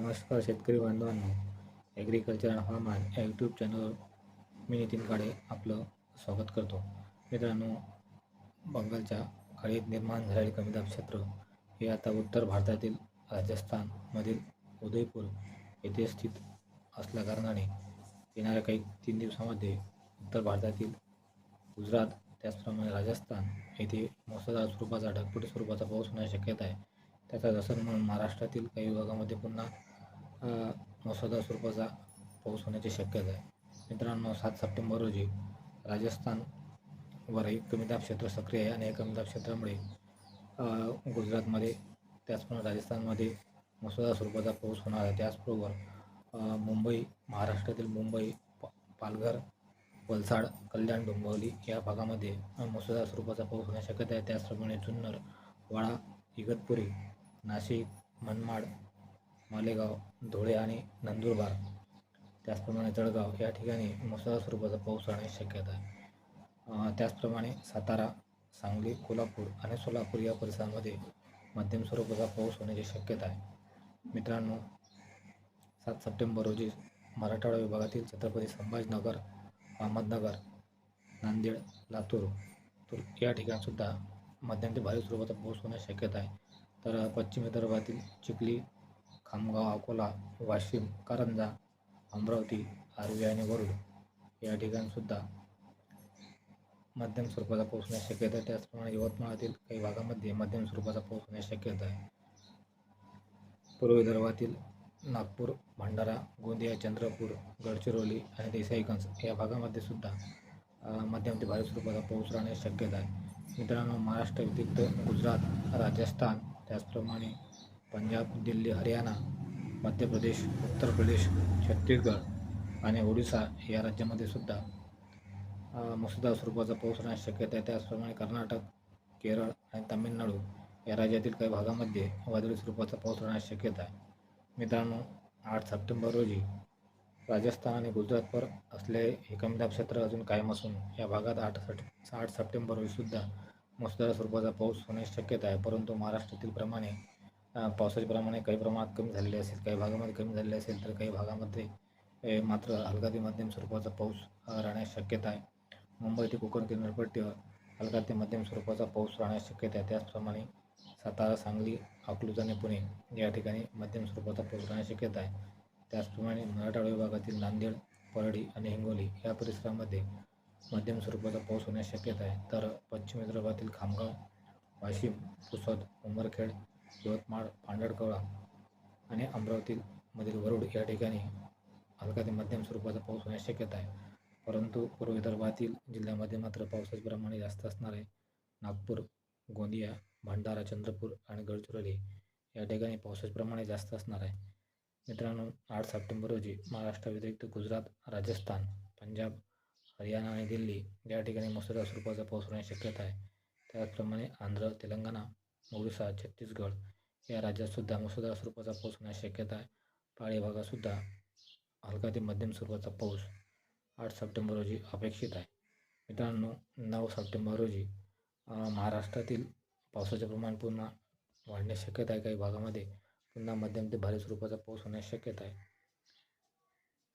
नमस्कार शेतकरी बांधवांनो ॲग्रिकल्चर अँड हवामान या यूट्यूब चॅनल मी नितीन काळे आपलं स्वागत करतो. मित्रांनो बंगालच्या खाडीत निर्माण झालेले कमी दाब क्षेत्र हे आता उत्तर भारतातील राजस्थानमधील उदयपूर येथे स्थित असल्याकारणाने येणाऱ्या काही तीन दिवसामध्ये उत्तर भारतातील गुजरात त्याचप्रमाणे राजस्थान येथे मुसळधार स्वरूपाचा ढगफुटी स्वरूपाचा पाऊस होण्याची शक्यता आहे. त्याचा असर म्हणून महाराष्ट्रातील काही विभागामध्ये पुन्हा मुसळधार स्वरूपाचा पाऊस होण्याची शक्यता आहे. मित्रांनो सात सप्टेंबर रोजी राजस्थानवर एक कमी दाब क्षेत्र सक्रिय आहे आणि या कमी दाब क्षेत्रामुळे गुजरातमध्ये त्याचप्रमाणे राजस्थानमध्ये मुसळधार स्वरूपाचा पाऊस होणार आहे. त्याचबरोबर मुंबई महाराष्ट्रातील मुंबई पालघर वलसाड कल्याण डोंबिवली या भागामध्ये मुसळधार स्वरूपाचा पाऊस होण्याची शक्यता आहे. त्याचप्रमाणे जुन्नर वाडा इगतपुरी नाशिक मनमाड मालेगाव धुळे आणि नंदुरबार. त्याचप्रमाणे जळगाव या ठिकाणी मुसळधार स्वरूपाचा पाऊस राहण्याची शक्यता आहे. त्याचप्रमाणे सातारा सांगली कोल्हापूर आणि सोलापूर या परिसरामध्ये मध्यम स्वरूपाचा पाऊस होण्याची शक्यता आहे. मित्रांनो सात सप्टेंबर रोजी मराठवाडा विभागातील छत्रपती संभाजीनगर अहमदनगर नांदेड लातूर तर या ठिकाणसुद्धा मध्यम ते भारी स्वरूपाचा पाऊस होण्याची शक्यता आहे. तर पश्चिम विदर्भातील चिखली खामगाव अकोला वाशिम कारंजा अमरावती आर्वी आणि वरुड या ठिकाणसुद्धा मध्यम स्वरूपाचा पाऊस होण्याची शक्यता आहे. त्याचप्रमाणे यवतमाळातील काही भागामध्ये मध्यम स्वरूपाचा पाऊस होण्याची शक्यता आहे. पूर्व विदर्भातील नागपूर भंडारा गोंदिया चंद्रपूर गडचिरोली आणि देसाईगंज या भागामध्ये सुद्धा मध्यम ते भारी स्वरूपाचा पाऊस राहण्याची शक्यता आहे. मित्रांनो महाराष्ट्र व्यतिरिक्त गुजरात राजस्थान त्याचप्रमाणे पंजाब दिल्ली हरियाणा मध्य प्रदेश उत्तर प्रदेश छत्तीसगड आणि ओडिसा या राज्यामध्ये सुद्धा अ, मुसळधार स्वरूपाचा पाऊस होण्याची शक्यता आहे. त्याचप्रमाणे कर्नाटक केरळ आणि तामिळनाडू या राज्यातील काही भागामध्ये वादळी स्वरूपाचा पाऊस होण्याची शक्यता आहे. मित्रांनो आठ सप्टेंबर रोजी राजस्थान आणि गुजरातवर असलेले हे कमीदाब क्षेत्र अजून कायम असून या भागात आठ सट आठ सप्टेंबर रोजीसुद्धा मुसळधार स्वरूपाचा पाऊस होण्याची शक्यता आहे. परंतु महाराष्ट्रातील प्रमाणे पावसाचे प्रमाण काही प्रमाणात कमी झालेले असेल काही भागामध्ये कमी झालेले असेल तर काही भागामध्ये ए, मात्र हलका ते मध्यम स्वरूपाचा पाऊस राहण्यास राहण्याची शक्यता आहे. मुंबई ते कोकण किनारपट्टीवर हलका ते मध्यम स्वरूपाचा पाऊस राहण्याची शक्यता आहे. त्याचप्रमाणे सातारा सांगली अकलूज आणि पुणे या ठिकाणी मध्यम स्वरूपाचा पाऊस राहण्याची शक्यता आहे. त्याचप्रमाणे मराठवाडा विभागातील नांदेड परळी आणि हिंगोली या परिसरामध्ये मध्यम स्वरूपाचा पाऊस होण्याची शक्यता आहे. तर पश्चिम विदर्भातील खामगाव वाशिम पुसद उमरखेड यवतमाळ पांढरकवळा आणि अमरावतीमधील वरुड या ठिकाणी हलका ते मध्यम स्वरूपाचा पाऊस होण्याची शक्यता आहे. परंतु पूर्व विदर्भातील जिल्ह्यामध्ये मात्र पावसाचे प्रमाण जास्त असणार आहे. नागपूर गोंदिया भंडारा चंद्रपूर आणि गडचिरोली या ठिकाणी पावसाचे प्रमाण जास्त असणार आहे. मित्रांनो आठ सप्टेंबर रोजी महाराष्ट्र व्यतिरिक्त गुजरात राजस्थान पंजाब हरियाणा आणि दिल्ली या ठिकाणी मुसळधार स्वरूपाचा पाऊस होण्याची शक्यता आहे. त्याचप्रमाणे आंध्र तेलंगणा ओडिसा छत्तीसगड या राज्यातसुद्धा मुसळधार स्वरूपाचा पाऊस होण्याची शक्यता आहे. पाळी भागातसुद्धा हलका ते मध्यम स्वरूपाचा पाऊस आठ सप्टेंबर रोजी अपेक्षित आहे. मित्रांनो नऊ सप्टेंबर रोजी महाराष्ट्रातील पावसाचे प्रमाण पुन्हा वाढण्याची शक्यता आहे. काही भागामध्ये पुन्हा मध्यम ते भारी स्वरूपाचा पाऊस होण्याची शक्यता आहे.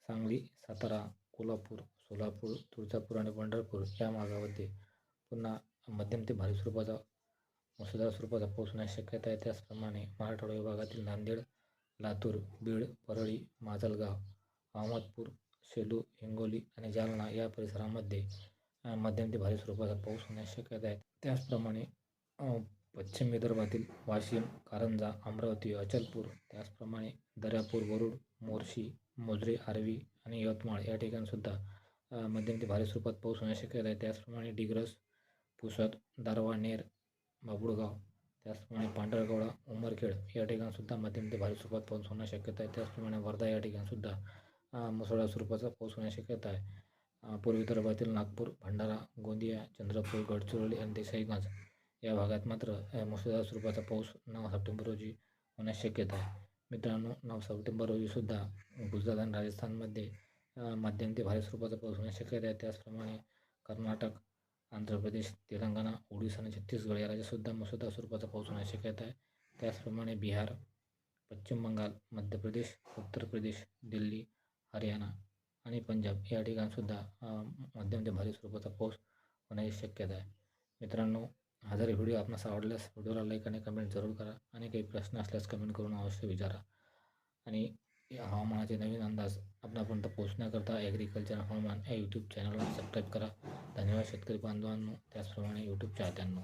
सांगली सातारा कोल्हापूर सोलापूर तुळजापूर आणि पंढरपूर या भागामध्ये पुन्हा मध्यम ते भारी स्वरूपाचा मुसळधार स्वरूपाचा पाऊस होण्याची शक्यता आहे. त्याचप्रमाणे मराठवाडा विभागातील नांदेड लातूर बीड परळी माजलगाव अहमदपूर सेलू हिंगोली आणि जालना या परिसरामध्ये मध्यम ते भारी स्वरूपाचा पाऊस होण्याची शक्यता आहे. त्याचप्रमाणे पश्चिम विदर्भातील वाशिम कारंजा अमरावती अचलपूर त्याचप्रमाणे दर्यापूर वरुड मोर्शी मोजरे आर्वी आणि यवतमाळ या ठिकाणीसुद्धा मध्यम ते भारी स्वरूपात पाऊस होण्याची शक्यता आहे. त्याचप्रमाणे डिग्रस पुसद दारवा नेर बाबुडगाव त्याचप्रमाणे पांढरकवडा उमरखेड या ठिकाणीसुद्धा मध्यम ते भारी स्वरूपात पाऊस होण्याची शक्यता आहे. त्याचप्रमाणे वर्धा या ठिकाणीसुद्धा अ, मुसळधार स्वरूपाचा पाऊस होण्याची शक्यता आहे. पूर्व विदर्भातील नागपूर भंडारा गोंदिया चंद्रपूर गडचिरोली आणि देसाईगंज या भागात मात्र मुसळधार स्वरूपाचा पाऊस नऊ सप्टेंबर रोजी होण्याची शक्यता आहे. मित्रांनो नऊ सप्टेंबर रोजीसुद्धा गुजरात आणि राजस्थानमध्ये मध्यम ते भारी स्वरूपाचा पाऊस होण्याची शक्यता आहे. त्याचप्रमाणे कर्नाटक आंध्र प्रदेश तेलंगणा ओडिसा आणि छत्तीसगड या राज्यातसुद्धा मुसळधार स्वरूपाचा पाऊस होण्याची शक्यता आहे. त्याचप्रमाणे बिहार पश्चिम बंगाल मध्य प्रदेश उत्तर प्रदेश दिल्ली हरियाणा आणि पंजाब या ठिकाणसुद्धा मध्यम ते भारी स्वरूपाचा पाऊस होण्याची शक्यता आहे. मित्रांनो हा जर व्हिडिओ आपणास आवडल्यास व्हिडिओला लाईक आणि कमेंट जरूर करा आणि काही प्रश्न असल्यास कमेंट करून अवश्य विचारा. आणि या हवामानाचे नवीन अंदाज आपणापर्यंत पोहोचण्याकरता ॲग्रिकल्चर हवामान या यूट्यूब चॅनलला सबस्क्राईब करा. धन्यवाद शेतकरी बांधवांनो. त्याचप्रमाणे यूट्यूब चाहत्यांनो.